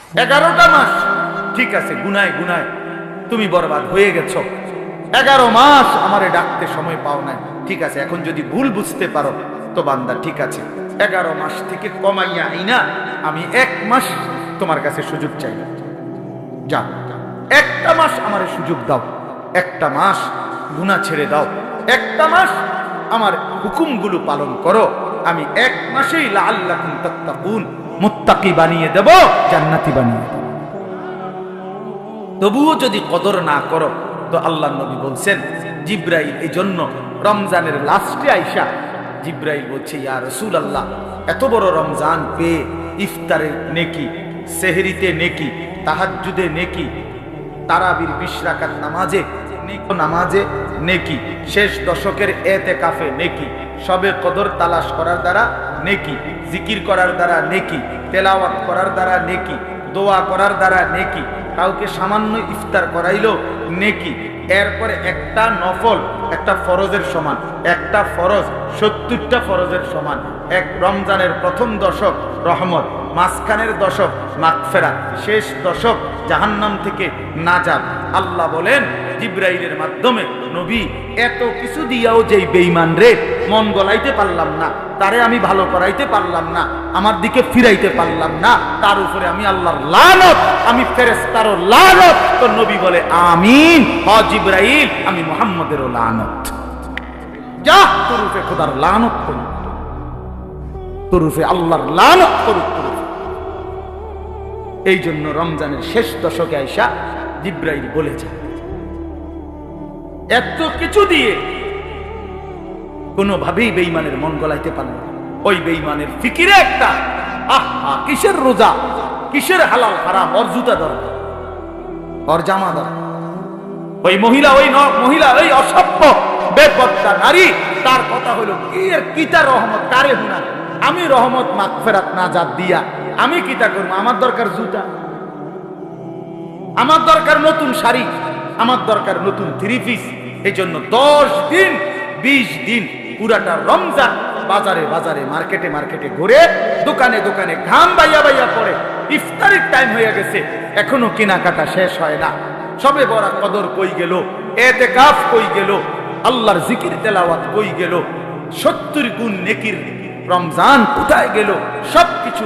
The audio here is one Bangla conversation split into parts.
এগারোটা মাস। ঠিক আছে গুনায় গুনায়। তুমি বরবাদ হয়ে গেছো। এগারো মাস। আমারে ডাকতে সময় পাও নাই। ঠিক আছে এখন যদি ভুল বুঝতে পারো তো বান্দা ঠিক আছে। এগারো মাস থেকে কমাইয়া আইনা আমি এক মাস তোমার কাছে সুযোগ চাই। যা একটা মাস আমারে সুযোগ দাও। একটা মাস গুনাহ ছেড়ে দাও। একটা মাস আমার হুকুমগুলো পালন করো। আমি এক মাসেই তাত্তাকুন। মুত্তাকি বানিয়ে দেব, জান্নাতি বানিয়ে দেব। তবুও যদি কদর না করো, তো আল্লাহ নবী বলছেন, জিব্রাইল এই জন্য রমজানের লাস্টে আইসা, জিব্রাইল বলছে, ইয়া রসুল আল্লাহ এত বড় রমজান পেয়ে ইফতারের নেকি, সেহরিতে নেকি, তাহাজ্জুদে নেকি, তারাবির বিশ রাকাত নামাজে নামাজে নেকি, শেষ দশকের এতে কাফে নেকি, সবে কদর তালাশ করার দ্বারা নেকি, জিকির করার দ্বারা নেকি, তেলাওয়াত করার দ্বারা নেকি, দোয়া করার দ্বারা নেকি, কাউকে সামান্য ইফতার করাইলো নেকি, এরপরে একটা নফল, একটা ফরজের সমান, একটা ফরজ, সত্তরটা ফরজের সমান, এক রমজানের প্রথম দশক, রহমত, মাঝখানের দশক মাগফেরা শেষ দশক, জাহান্নাম থেকে নাজাত। আল্লাহ বলেন জিব্রাইলের মাধ্যমে, নবী, এত কিছু দিয়াও যেই বেইমান রে, মন গলাইতে পারলাম না, তারে আমি ভালো করাইতে পারলাম না, আমার দিকে ফিরাইতে পারলাম না, তার উপরে আমি আল্লাহর লানত, আমি ফেরেস্তারও লানত। তো নবী বলে, আমিন, হ জিব্রাইল, আমি মোহাম্মদেরও লানত। যা, তোর উপরে খোদার লানত করুক। তোর উপরে আল্লাহর লানত করুক এই জন্য রমজানের শেষ দশকে আইসা জিব্রাইল বলেছে এত কিছু দিয়ে কোনোভাবেই বেইমানের মন গলাইতে পারল না। ওই বেইমানের ফিকিরে একটা, আহা কিসের রোজা, কিসের হালাল হারাম, ওর জুতা দরকার জামা দরকার। ওই মহিলা, ওই ন- মহিলা, ওই অসভ্য, বেপত্তা নারী, তার কথা হলো, কি এর কিতা রহমত? কারে হুনা আমি রহমত মাগফেরাত নাজাত দিয়া, আমি কিতা করব? আমার দরকার জুতা, আমার দরকার নতুন শাড়ি আমার দরকার নতুন থ্রি পিস এই জন্য দশ দিন, বিশ দিন পুরাটা রমজান বাজারে বাজারে, মার্কেটে মার্কেটে ঘুরে দোকানে দোকানে ঘাম বাইয়া বাইয়া পড়ে। ইফতারির টাইম হয়ে গেছে, এখনও কেনাকাটা শেষ হয় না। সবে বড় কদর কই গেল এতে কাফ কই গেল, আল্লাহর জিকির তেলাওয়াত কই গেল, সত্তর গুণ নেকির রমজান কোথায় গেল? সবকিছু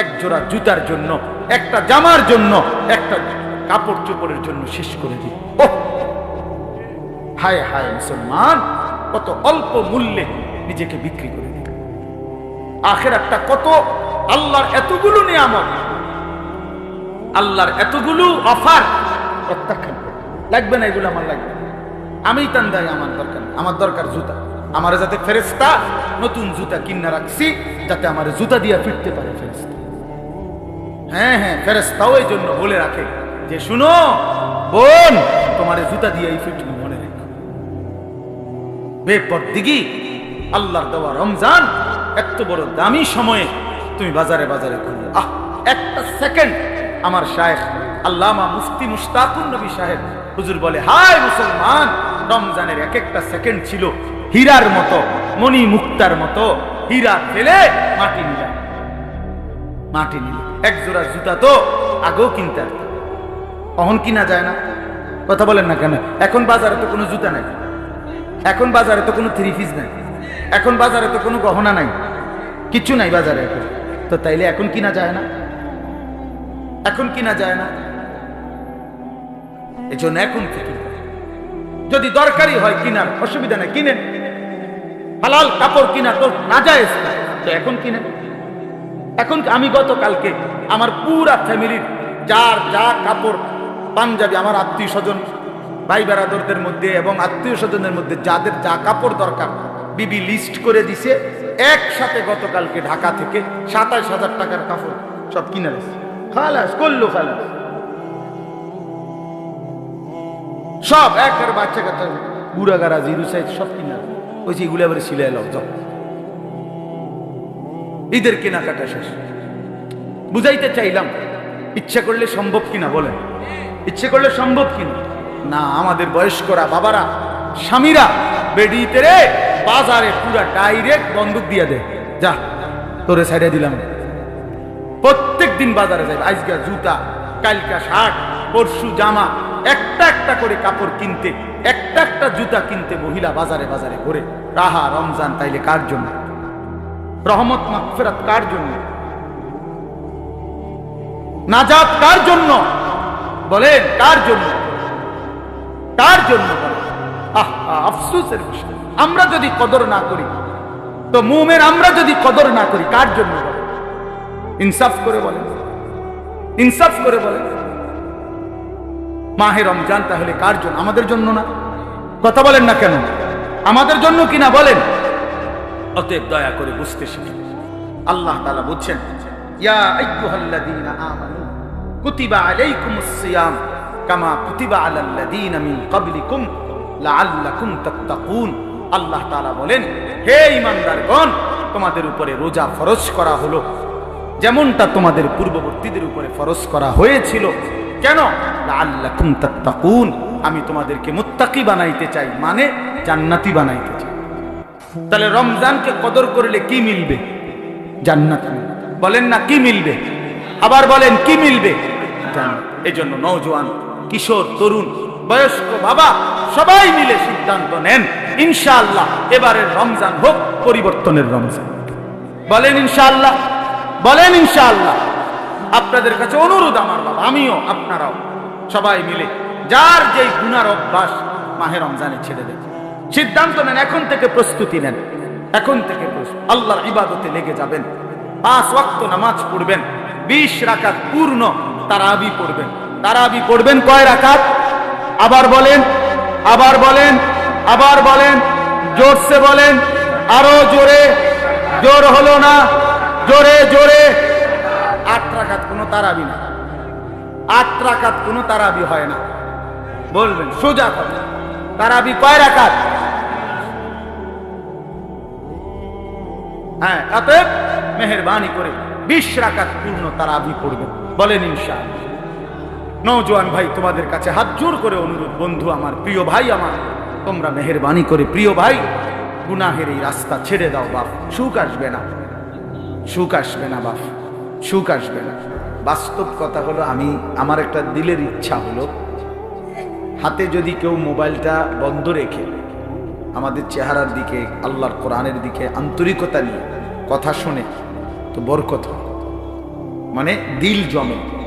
এক জোড়া জুতার জন্য, একটা জামার জন্য, একটা কাপড় চোপড়ের জন্য শেষ করে ওহ! হায় হায় মুসলমান, কত অল্প মূল্যে নিজেকে বিক্রি করে দিল আখের একটা কত? আল্লাহর এতগুলো নিয়ামত। আল্লাহর এতগুলো অফার। প্রত্যাখ্যান লাগবে না এগুলো আমার লাগবে। আমি আমি তান্দাই আমার দরকার আমার দরকার জুতা। আমার যাতে ফেরেস্তা নতুন জুতা কিনা রাখছি, যাতে আমার জুতা দিয়া ফিরতে পারে ফেরেস্তা হ্যাঁ হ্যাঁ ফেরেস্তাও এই জন্য বলে রাখে। যে শুনো, বোন, তোমার জুতা দিয়ে এই ফিটনি মনে রেখো। বেপর দিঘি, আল্লাহর দেওয়া রমজান, এত বড় দামি সময়ে তুমি বাজারে বাজারে ঘুরলে। আহ, একটা সেকেন্ড, আমার শায়েখ আল্লামা মুফতি মুস্তাকুন নবী সাহেব, হুজুর বলে, হায় মুসলমান, রমজানের এক একটা সেকেন্ড ছিল হীরার মতো, মণি মুক্তার মতো, হীরা ফেলে মাটি নিলাম। মাটি নিল, এক জোড়া জুতা তো আগেও কিনতে। অহন কিনা যায় না? কথা বলেন না কেন? এখন বাজারে তো কোনো জুতা নাই। এখন বাজারে তো কোনো থ্রি পিস নাই। এখন বাজারে তো কোনো গহনা নাই। কিচ্ছু নাই বাজারে এখন। তো তাইলে এখন কিনা যায় না? এখন কিনা যায় না? এই জন্য এখন থেকে। যদি দরকারি হয় কিনার, অসুবিধা নেই, কিনেন। হালাল কাপড় কিনা তো না যায় তো এখন কিনেন। এখন আমি গতকালকে আমার পুরা ফ্যামিলির যার যা কাপড় পাঞ্জাবি আমার আত্মীয় স্বজন ভাই বেড়াদরদের মধ্যে এবং আত্মীয় স্বজনের মধ্যে যাদের যা কাপড় দরকার, বিবি লিস্ট করে দিছে, একসাথে গতকালকে ঢাকা থেকে সাতাশ হাজার টাকার কাপড় সব কিনে দিছে খালাস, করল খালাস। সব একবার বাচ্চা কাচ্চা, বুড়া গাড়া, জিরু সাইজ সব কিনা ওই যে এগুলো এবারে সিলাই লাও, যাও। ঈদের কেনাকাটা শেষ। বুঝাইতে চাইলাম, ইচ্ছা করলে সম্ভব কিনা বলেন? ইচ্ছে করলে সম্ভব কিনা? না, আমাদের বয়স্করা, বাবারা, স্বামীরা বেডিতে রে বাজারে পুরা ডাইরেক্ট বন্দুক দিয়া দে যা, তোরে সাইডে দিলাম। প্রত্যেক দিন বাজারে যাবে আজকা জুতা, কালকা শার্ট, পরশু জামা, একটা একটা করে কাপড় কিনতে, একটা একটা জুতা কিনতে মহিলা বাজারে বাজারে ঘুরে। রাহা, রমজান তাইলে কার জন্য? রহমত, মাগফিরাত কার জন্য? নাজাত কার জন্য? বলেন কার জন্য? কার জন্য আহ, বিষয়। আমরা যদি কদর না করি তো মুমের আমরা যদি কদর না করি কার জন্য ইনসাফ করে বলেন। ইনসাফ করে বলেন। মাহে রমজান তাহলে কার জন্য? আমাদের জন্য না। কথা বলেন না কেন? আমাদের জন্য কিনা বলেন? অতএব দয়া করে বুঝতে শিখি। আল্লাহ তাআলা বুঝছেন। ইয়া আইয়ুহাল্লাযীনা আমানু কুতিবা আলাইকুমুস সিয়াম কামা কুতিবা আলাল্লাযীনা মিন ক্বাবলিকুম লাআল্লাকুম তাত্তাকুন। আল্লাহ তাআলা বলেন, হে ঈমানদারগণ, তোমাদের উপরে রোজা ফরজ করা হলো। যেমনটা তোমাদের পূর্ববর্তীদের উপরে ফরজ করা হয়েছিল। কেন? লাআল্লাকুম তাত্তাকুন। আমি তোমাদেরকে মুত্তাকি বানাইতে চাই মানে জান্নাতি বানাইতে চাই। তাহলে রমজানকে কদর করলে কি মিলবে? জান্নাত। বলেন না কি মিলবে? আবার বলেন, কি মিলবে? জান্নাত। এই জন্য নৌজওয়ান কিশোর, তরুণ, বয়স্ক বাবা, সবাই মিলে সিদ্ধান্ত নেন, ইনশাআল্লাহ, এবারের রমজান হোক, পরিবর্তনের রমজান বলেন ইনশাআল্লাহ বলেন ইনশাআল্লাহ আপনাদের কাছে অনুরোধ আমার বাবা, আমিও, আপনারাও, সবাই মিলে, যার যেই গুনার অভ্যাস, মাহে রমজানে ছেড়ে দেন সিদ্ধান্ত নেন, এখন থেকে প্রস্তুতি নেন এখন থেকে। আল্লাহর ইবাদতে লেগে যাবেন পাঁচ ওয়াক্ত নামাজ পড়বেন, বিশ রাকাত পূর্ণ তারাবি পড়বেন। তারাবি পড়বেন কয় রাকাত? আবার বলেন আবার বলেন আবার বলেন, জোরসে বলেন, আরও জোরে, জোর হলো না, জোরে জোরে। আট রাকাত কোনো তারাবি না। আট রাকাত কোনো তারাবি হয় না। বলবেন, সোজা কথা। তারাবি কয় রাকাত? হ্যাঁ অতএব মেহরবানি করে। বিশ রাকাত পূর্ণ তারা তারাবি পড়বেন বলেন ইনশাআল্লাহ। নওজোয়ান ভাই, তোমাদের কাছে হাত জোর করে অনুরোধ, বন্ধু আমার, প্রিয় ভাই আমার, তোমরা মেহরবানি করে প্রিয় ভাই, গুনাহের এই রাস্তা ছেড়ে দাও বাপ। সুখ আসবে না। সুখ আসবে না বাপ। সুখ আসবে না। বাস্তব কথা হলো, আমি, আমার একটা দিলের ইচ্ছা হলো, হাতে যদি কেউ মোবাইলটা বন্ধ রেখে, আমাদের চেহারার দিকে, আল্লাহর কোরআনের দিকে আন্তরিকতা নিয়ে কথা শোনে তো বরকত। মানে দিল জমে।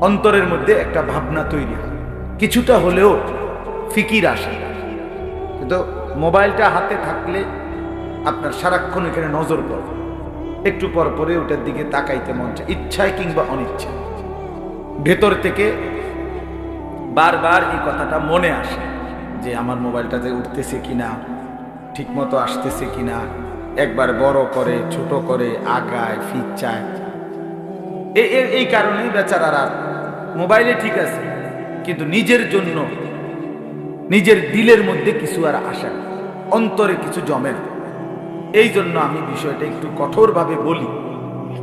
অন্তরের মধ্যে একটা ভাবনা তৈরি হয়। কিছুটা হলেও ফিকির আসে। কিন্তু মোবাইলটা হাতে থাকলে আপনার সারাক্ষণ এখানে নজর পড়ে। একটু পর পরে ওটার দিকে তাকাইতে মন চায়। ইচ্ছায় কিংবা অনিচ্ছায়। ভেতর থেকে বারবার এই কথাটা মনে আসে যে আমার মোবাইলটাতে উঠতেছে কিনা ঠিক মতো আসতেছে কিনা একবার বড় করে, ছোট করে, আগায় ফিট চায় এ- এ- এই কারণেই বেচারারা মোবাইলে ঠিক আছে, কিন্তু নিজের জন্য, নিজের দিলের মধ্যে কিছু আর আসে না, অন্তরে কিছু জমে না। এই জন্য আমি বিষয়টা একটু কঠোরভাবে বলি,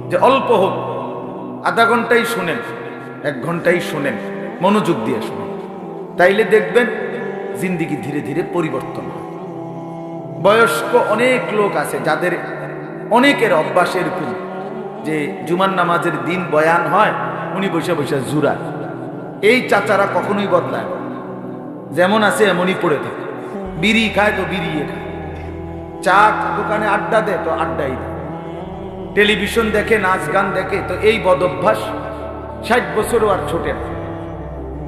যে অল্প হোক, আধা ঘন্টাই শোনেন, এক ঘন্টাই শোনেন, মনোযোগ দিয়ে শোনেন। তাইলে দেখবেন জিন্দিগি ধীরে ধীরে পরিবর্তন হয়। বয়স্ক অনেক লোক আছে যাদের অনেকের অভ্যাস এরকম যে জুমান নামাজের দিন বয়ান হয়, উনি বসে বসে জুরা এই চাচারা কখনোই বদলায়। যেমন আছে এমনই পড়ে থাকে। বিড়ি খায় তো বিড়িয়ে খায়। চা দোকানে আড্ডা দেয় তো আড্ডাই দেয়। টেলিভিশন দেখে, নাচ গান দেখে, তো এই বদভ্যাস ষাট বছরও আর ছোটে না।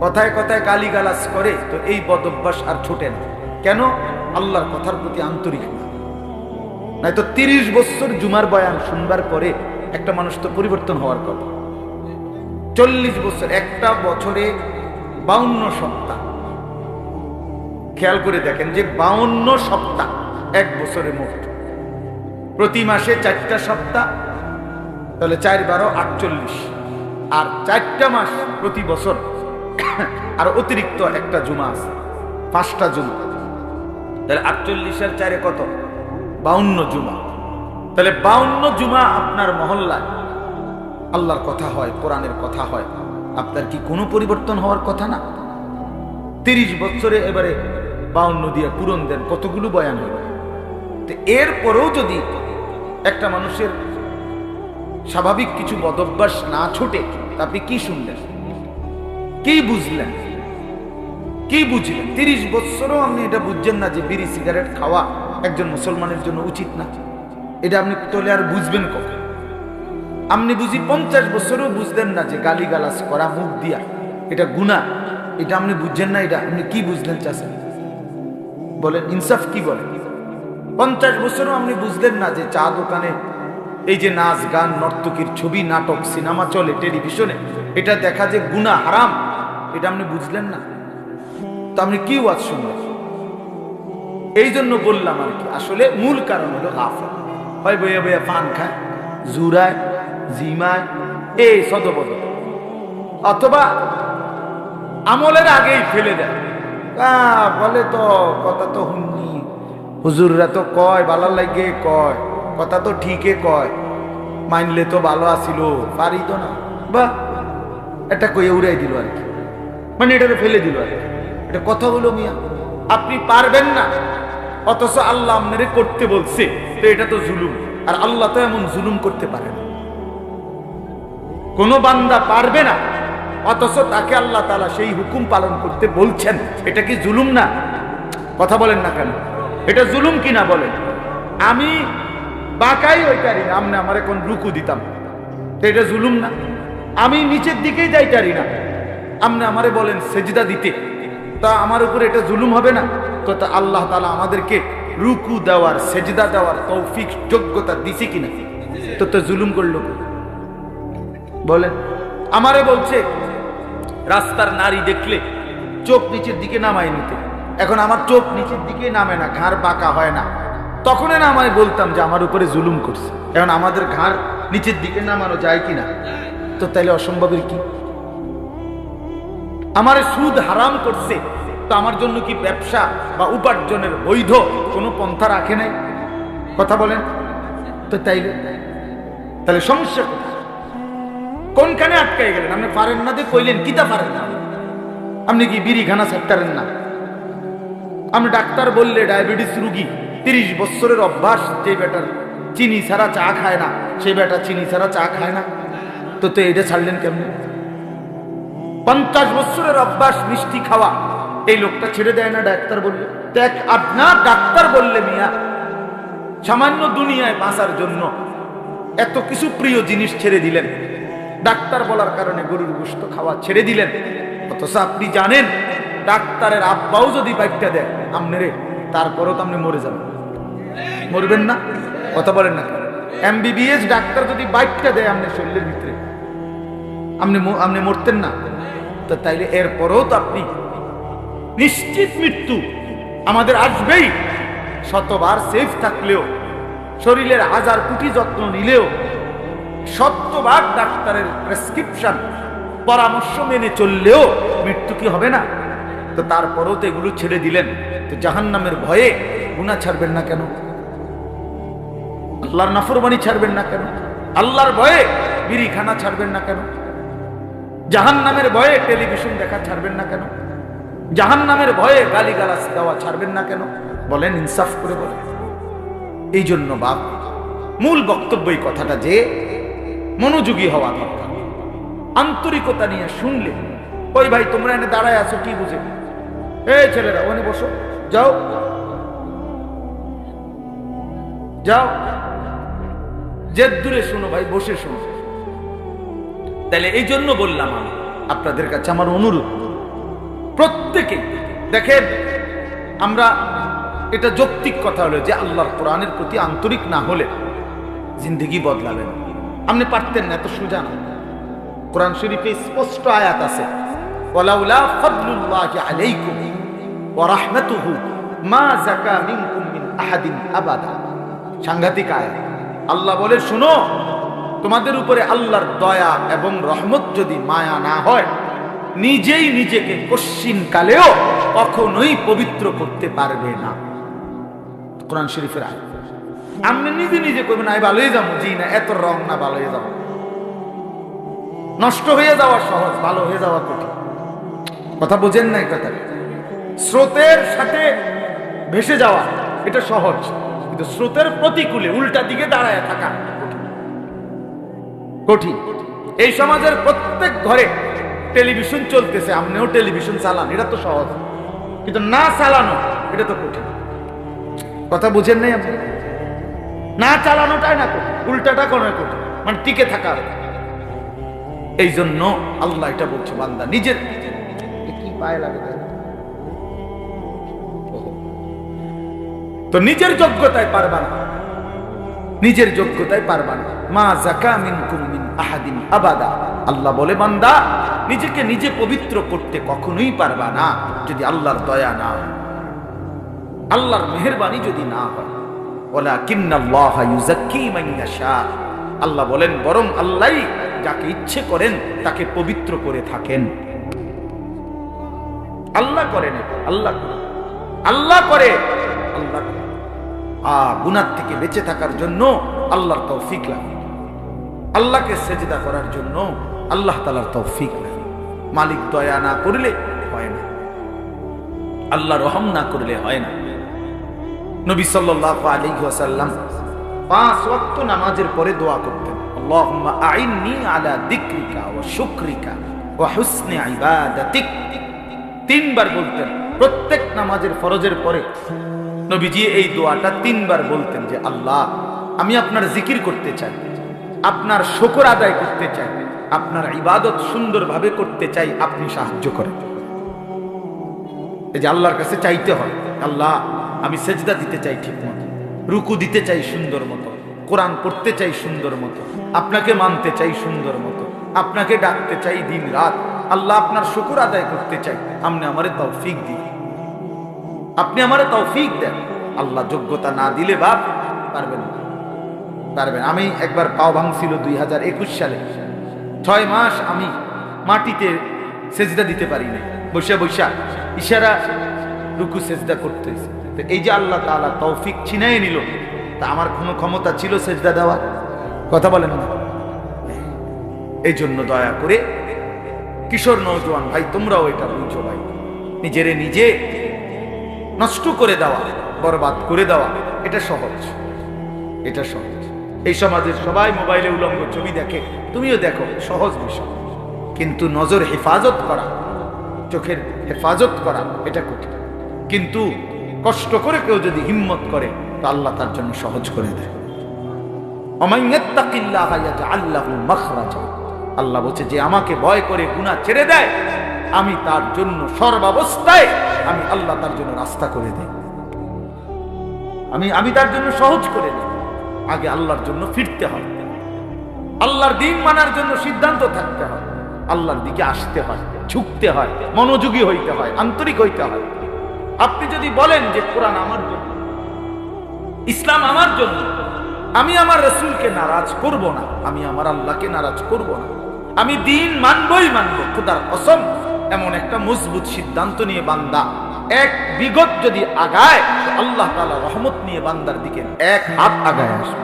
কথায় কথায় গালিগালাজ করে, তো এই বদভ্যাস আর ছোটে না। কেন? আল্লাহর কথার প্রতি আন্তরিক না। নাই তো তিরিশ বছর জুমার বয়ান শুনবার পরে একটা মানুষ তো পরিবর্তন হওয়ার কথা। চল্লিশ বছর, একটা বছরে বাউন্ন সপ্তাহ। খেয়াল করে দেখেন যে বাউন্ন সপ্তাহ, এক বছরে মোট। প্রতি মাসে চারটা সপ্তাহ, তাহলে চার বারো আটচল্লিশ। আর চারটা মাস প্রতি বছর, আর অতিরিক্ত একটা জুমা আছে, পাঁচটা জুমা। তাহলে আটচল্লিশের চারে কত? বাউন্ন জুমা। তাহলে বাউন্ন জুমা আপনার মহল্লায়। আল্লাহর কথা হয়, কোরআনের কথা হয়। আপনার কি কোনো পরিবর্তন হওয়ার কথা না? তিরিশ বছরে এবারে বাউন্ন দিয়ে পূরণ দেন, কতগুলো বয়ান হবে তো এরপরেও যদি একটা মানুষের স্বাভাবিক কিছু বদভ্যাস না ছোটে আপনি কি শুনলেন? কি বুঝলেন? কি বুঝলেন তিরিশ বছরও আপনি এটা বুঝছেন না যে বিড়ি সিগারেট খাওয়া একজন মুসলমানের জন্য উচিত না। এটা আপনি তোলে আর বুঝবেন কখন? আপনি বুঝি পঞ্চাশ বছরও বুঝলেন না যে গালি গালাস করা, মুখ দিয়া। এটা গুণা এটা আপনি বুঝছেন না এটা। আপনি কি বুঝলেন চাষা বলেন, ইনসাফ কি বলেন? পঞ্চাশ বছরও আপনি বুঝলেন না যে চা দোকানে এই যে নাচ গান, নর্তকীর ছবি, নাটক, সিনেমা চলে টেলিভিশনে। এটা দেখা যে গুণা হারাম। এটা আপনি বুঝলেন না? তো আপনি কি ওয়াজ শুনলেন? এই জন্য বললাম আর কি, আসলে মূল কারণ হলো গাফল হয় বইয়া বইয়া পান খায় জুরায় জিমায় এই সদবদ অথবা আমলের আগেই ফেলে দেয়। বলে তো কথা তো হুননি হুজুররা তো কয় ভালো লাগে কয়, কথা তো ঠিকই কয়। মানলে তো ভালো আসিল পারি তো না। বা এটা কইয়ে উড়াই দিল আর কি। মানে এটাকে ফেলে দিল আর কি। এটা কথা হলো মিয়া। আপনি পারবেন না। অথচ আল্লাহ আপনারে করতে বলছে। তো এটা তো জুলুম। আর আল্লাহ তো এমন জুলুম করতে পারে না। কোনো বান্দা পারবে না। অথচ তাকে আল্লাহ তালা সেই হুকুম পালন করতে বলছেন। এটা কি জুলুম না? কথা বলেন না কেন? এটা জুলুম কি না বলেন? আমি বাঁকাই ওইটারি না। আমনে আমার এখন রুকু দিতাম। তো এটা জুলুম না। আমি নিচের দিকেই যাইতারি না। আপনি আমারে বলেন সেজদা দিতে। তা আমার উপরে এটা জুলুম হবে না। তো তা আল্লাহ তালা আমাদেরকে রুকু দেওয়ার, সেজদা দেওয়ার তৌফিক, যোগ্যতা দিছে কিনা? তো তো জুলুম করল কে? বলেন। আমারে বলছে, রাস্তার নারী দেখলে চোখ নিচের দিকে নামায় নিতে। এখন আমার চোখ নিচের দিকে নামে না, ঘাড় বাঁকা হয় না। তখনই না আমায় বলতাম যে আমার উপরে জুলুম করছে। এখন আমাদের ঘাড় নিচের দিকে নামানো যায় কিনা? তো তাইলে অসম্ভবের কি? আমার সুদ হারাম করছে, তো আমার জন্য কি ব্যবসা বা উপার্জনের বৈধ কোনো পন্থা রাখে নাই? কথা বলেন। তো তাই তাহলে সমস্যা কোনখানে আটকাই গেলেন? আপনি পারেন না দিয়ে কইলেন কিতা পারেন না? আপনি কি বিড়ি খানা ছাড়তারেন না? আপনি ডাক্তার বললে ডায়াবেটিস রুগী তিরিশ বছরের অভ্যাস, যে বেটার চিনি ছাড়া চা খায় না সেই বেটা চিনি ছাড়া চা খায় না। তো তো এটা ছাড়লেন কেমনি? পঞ্চাশ বছরের অভ্যাস, মিষ্টি খাওয়া। এই লোকটা ছেড়ে দেয় না, ডাক্তার বললে। দেখ আপনার ডাক্তার বললে মিয়া, সামান্য দুনিয়ায় বাঁচার জন্য এত কিছু প্রিয় জিনিস ছেড়ে দিলেন। ডাক্তার বলার কারণে গরুর গোস্ত খাওয়া ছেড়ে দিলেন। অথচ আপনি জানেন, ডাক্তারের আব্বাও যদি বাইকটা দেয় আমনেরে তারপরও তো আপনি মরে যাবেন। মরবেন না? কথা বলেন না এমবিবিএস ডাক্তার যদি বাইকটা দেয় আপনার শরীরের ভিতরে। আপনি আপনি মরতেন না। তো তাইলে এরপরেও তো আপনি নিশ্চিত মৃত্যু আমাদের আসবেই। শতবার সেফ থাকলেও, শরীরের হাজার কোটি যত্ন নিলেও শতবার ডাক্তারের প্রেসক্রিপশন, পরামর্শ মেনে চললেও মৃত্যু কি হবে না? তো তারপরেও তো এগুলো ছেড়ে দিলেন। তো জাহান্নামের ভয়ে গুণা ছাড়বেন না কেন? আল্লাহর নাফরমানি ছাড়বেন না কেন? আল্লাহর ভয়ে বিড়ি খানা ছাড়বেন না কেন? জাহান নামের ভয়ে টেলিভিশন দেখা ছাড়বেন না কেন? জাহান নামের ভয়ে গালি গালাস দেওয়া ছাড়বেন না কেন? বলেন, ইনসাফ করে বলেন। এই জন্য বাপ, মূল বক্তব্য এই কথাটা যে, মনোযোগী হওয়া দরকার। আন্তরিকতা নিয়ে শুনলে, ওই ভাই, তোমরা এনে দাঁড়ায় আছো, কি বুঝে? এই ছেলেরা, ওখানে বসো। যাও। যাও। যে দূরে শোনো ভাই, বসে শোনো। তাহলে এই জন্য বললাম আমি, আপনাদের কাছে আমার অনুরোধ। প্রত্যেকে, দেখেন, আমরা এটা যৌক্তিক কথা হলো যে আল্লাহর কোরআনের প্রতি আন্তরিক না হলে জিন্দগি বদলাবেন আপনি পারতেন না, এত সোজা না। কোরআন শরীফে স্পষ্ট আয়াত আছে মা আহাদিন সাংঘাতিক আয়াত। আল্লাহ বলে, শুনো তোমাদের উপরে আল্লাহর দয়া এবং রহমত যদি মায়া না হয়, নিজেই নিজেকে কশ্চিন কালেও কখনোই পবিত্র করতে পারবে না। কোরআন শরীফের আয়াত। আপনি নিজে নিজে করবেন আমি ভালোই যাব, জি, না, এত রং না ভালো হয়ে যাব। নষ্ট হয়ে যাওয়া সহজ, ভালো হয়ে যাওয়া কঠিন। কথা বোঝেন না কথা। স্রোতের সাথে ভেসে যাওয়া, এটা সহজ। কিন্তু স্রোতের প্রতিকূলে উল্টা দিকে দাঁড়ায় থাকা কঠিন। এই সমাজের প্রত্যেক ঘরে টেলিভিশন চলতেছে, আপনিও টেলিভিশন চালান, এটা তো সহজ। কিন্তু না চালানো, এটা তো কঠিন। কথা বুঝেন নাই আপনি? না চালানোটাই না কঠিন, উল্টাটা কোনো কঠিন। মানে টিকে থাকা এই জন্য আল্লাহ এটা বলছে, বান্দা, নিজের কি পায়ে লাগে। তো নিজের যোগ্যতায় পারবা না। নিজের যোগ্যতায় পারবা না। মা আল্লাহ বলে, বান্দা, নিজেকে নিজে পবিত্র করতে কখনোই পারবা না, যদি আল্লাহর দয়া না আল্লাহর মেহেরবানি যদি না হয়। আল্লাহ বলেন, বরং আল্লাহই যাকে ইচ্ছে করেন তাকে পবিত্র করে থাকেন। আল্লাহ করেন আল্লাহ আল্লাহ করে, আল্লাহ। আ গুনার থেকে বেঁচে থাকার জন্য আল্লাহর তৌফিক লাগে। আল্লাহকে সেজদা করার জন্য আল্লাহ তালার তৌফিক লাগে মালিক দয়া না করলে হয় না। আল্লাহ রহম না করলে হয় না। নবী সাল্লাল্লাহু আলাইহি ওয়াসাল্লাম পাঁচ ওয়াক্ত নামাজের পরে দোয়া করতেন, আল্লাহুম্মা আইন্নি আলা যিকরিকা ওয়া শুকরিকা ওয়া হুসনি তিনবার বলতেন, প্রত্যেক নামাজের ফরজের পরে। নবীজি এই দোয়াটা তিনবার বলতেন যে, আল্লাহ, আমি আপনার জিকির করতে চাই। আপনার শকর আদায় করতে চাই, আপনার ইবাদত সুন্দরভাবে করতে চাই, আপনি সাহায্য করেন। এই যে আল্লাহর কাছে চাইতে হয়, আল্লাহ, আমি সেজদা দিতে চাই ঠিক মতো, রুকু দিতে চাই সুন্দর মতো, কোরআন পড়তে চাই সুন্দর মতো, আপনাকে মানতে চাই সুন্দর মতো, আপনাকে ডাকতে চাই দিন রাত, আল্লাহ আপনার শুকুর আদায় করতে চাই, আপনি আমারে তৌফিক দিন। আপনি আমারে তৌফিক দেন, আল্লাহ যোগ্যতা না দিলে বাপ, পারবেন পারবেন। আমি একবার পাও ভাঙছিল দুই হাজার একুশ সালে। ছয় মাস আমি মাটিতে সেজদা দিতে পারি না বৈশা বৈশা ইশারা, রুকু সেজদা করতে এই যে আল্লাহ তাআলা তৌফিক ছিনাই নিল, তা আমার কোনো ক্ষমতা ছিল সেজদা দেওয়া কথা বলেন না। এই জন্য দয়া করে কিশোর নৌজওয়ান ভাই, তোমরাও এটা বুঝো ভাই। নিজেরে নিজে নষ্ট করে দেওয়া, বরবাদ করে দেওয়া, এটা সহজ। এটা সহজ। এই সমাজের সবাই মোবাইলে উলঙ্গ, ছবি দেখে। তুমিও দেখো, সহজ বিষয়। কিন্তু নজর হেফাজত করা, চোখের হেফাজত করা, এটা কঠিন। কিন্তু কষ্ট করে কেউ যদি হিম্মত করে, তো আল্লাহ তার জন্য সহজ করে দেয়। আল্লাহ বলছে, যে আমাকে ভয় করে গুনাহ ছেড়ে দেয়, আমি তার জন্য সর্বাবস্থায় আমি আল্লাহ তার জন্য রাস্তা করে দেই। আমি আমি তার জন্য সহজ করে দিই। আগে আল্লাহর জন্য ফিরতে হয়। আল্লাহর দিন মানার জন্য সিদ্ধান্ত থাকতে হয়। আল্লাহর দিকে আসতে হয়, ঝুঁকতে হয়, মনোযোগী হইতে হয়, আন্তরিক হইতে হয়। আপনি যদি বলেন যে কোরআন আমার জন্য, ইসলাম আমার জন্য, আমি আমার রসুলকে নারাজ করব না, আমি আমার আল্লাহকে নারাজ করব না, আমি দিন মানবই মানব, খুদার অসম এমন একটা মজবুত সিদ্ধান্ত নিয়ে বান্দা এক বিগত যদি আগায় আল্লাহ তাআলা রহমত নিয়ে বান্দার দিকে এক হাত আগায় আসবে।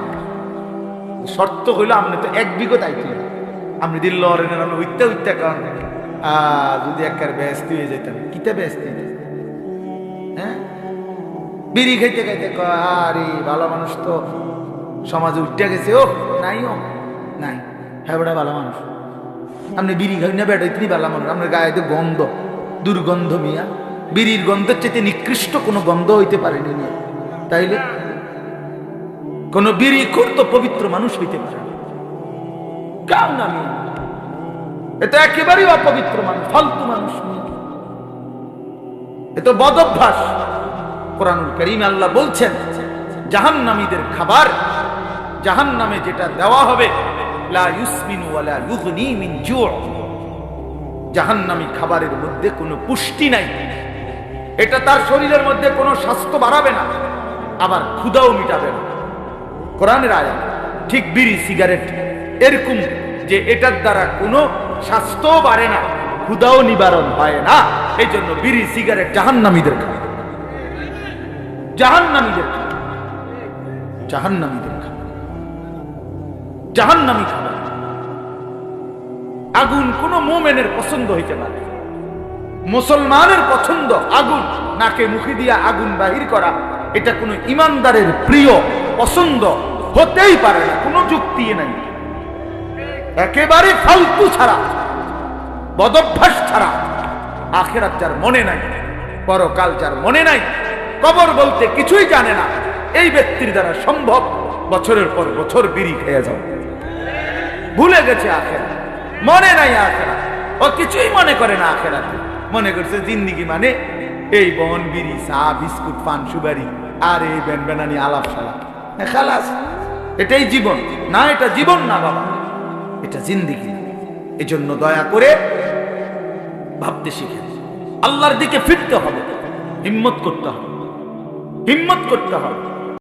শর্ত হইল আপনি তো এক বিগত আইতে আপনি দিল্ল অরণ্যের আমি উইত্যা উইত্যা কারণ যদি একবার ব্যস্ত হয়ে যেতেন কিতা ব্যস্ত হ্যাঁ? বিড়ি খাইতে খাইতে আরে, ভালো মানুষ তো সমাজে উঠতে গেছে। ও নাই ও, নাই। হ্যাঁ বেটা ভালো মানুষ। আপনি বিড়ি খাই না বেটা ইতনি ভালো মানুষ আপনার গায়ে তো গন্ধ, দুর্গন্ধ মিয়া। বিড়ির গন্ধের চেয়ে নিকৃষ্ট কোনো গন্ধ হইতে পারেনি মিয়া তাইলে কোন বিড়ি তো পবিত্র মানুষ হইতে পারে না। কাউ না। এটা একেবারেই অপবিত্র মানুষ, ফালতু মানুষ এ তো বদ অভ্যাস কোরআন করিম আল্লাহ বলছেন, জাহান্নামীদের খাবার, জাহান্নামে যেটা দেওয়া হবে, লা ইউসমিনু ওয়ালা ইউগনি মিন জু' জাহান্নামী খাবারের মধ্যে কোনো পুষ্টি নাই। এটা তার শরীরের মধ্যে কোনো স্বাস্থ্য বাড়াবে না, আবার ক্ষুধাও মিটাবে না। কোরআনের আয়াত, ঠিক বিড়ি, সিগারেট, এরকম যে এটার দ্বারা কোনো স্বাস্থ্য বাড়ে না, ক্ষুধাও নিবারণ হয় না এই জন্য বিড়ি, সিগারেট জাহান্নামীদের খাবার জাহান্নামীদের খাবার জাহান্নামীদের খাবার জাহান্নামী খাবার। আগুন কোন মোমেনের পছন্দ হইতে পারে মুসলমানের পছন্দ আগুন, নাকে মুখে দিয়া আগুন বাহির করা, এটা কোনো ইমানদারের প্রিয় পছন্দ হতেই পারে না, কোনো যুক্তি নাই। একেবারে ফালতু ছাড়া, বদভ্যাস ছাড়া, আখেরাত যার মনে নাই, পরকাল যার মনে নাই, কবর বলতে কিছুই জানে না, এই ব্যক্তির দ্বারা সম্ভব বছরের পর বছর বিড়ি খেয়ে যাও। ভুলে গেছে আখেরা মনে নাই আখেরা ও কিছুই মনে করে না আখেরা মনে করছে জিন্দিগি মানে এই বন বিড়ি চা বিস্কুট পান সুবারি আর এই বেন বেনানি আলাপ হ্যাঁ, খালাস এটাই জীবন। না এটা জীবন না বাবা। এটা জিন্দিগি। এজন্য দয়া করে ভাবতে শিখেন। আল্লাহর দিকে ফিরতে হবে। হিম্মত করতে হবে। হিম্মত করতে হবে।